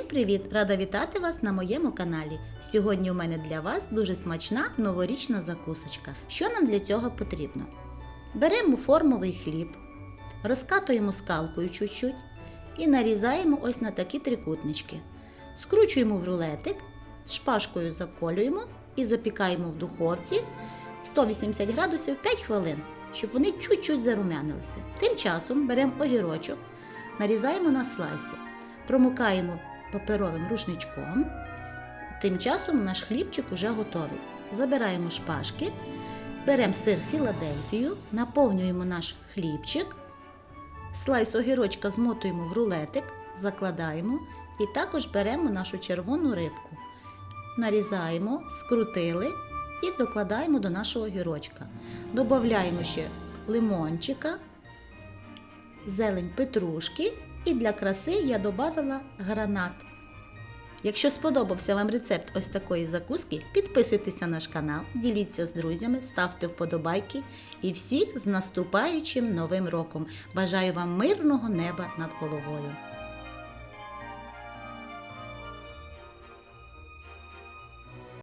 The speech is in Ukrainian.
привіт! Рада вітати вас на моєму каналі. Сьогодні у мене для вас дуже смачна новорічна закусочка. Що нам для цього потрібно? Беремо формовий хліб, розкатуємо скалкою чуть-чуть і нарізаємо ось на такі трикутнички. Скручуємо в рулетик, шпажкою заколюємо і запікаємо в духовці 180 градусів 5 хвилин, щоб вони чуть-чуть зарумянилися. Тим часом беремо огірочок, нарізаємо на слайси, промукаємо паперовим рушничком. Тим часом наш хлібчик уже готовий. Забираємо шпажки, беремо сир Філадельфію, наповнюємо наш хлібчик, слайс огірочка змотуємо в рулетик, закладаємо і також беремо нашу червону рибку. Нарізаємо, скрутили і докладаємо до нашого огірочка. Додаємо ще лимончика, зелень петрушки і для краси я додала гранат. Якщо сподобався вам рецепт ось такої закуски, підписуйтесь на наш канал, діліться з друзями, ставте вподобайки і всіх з наступаючим новим роком. Бажаю вам мирного неба над головою.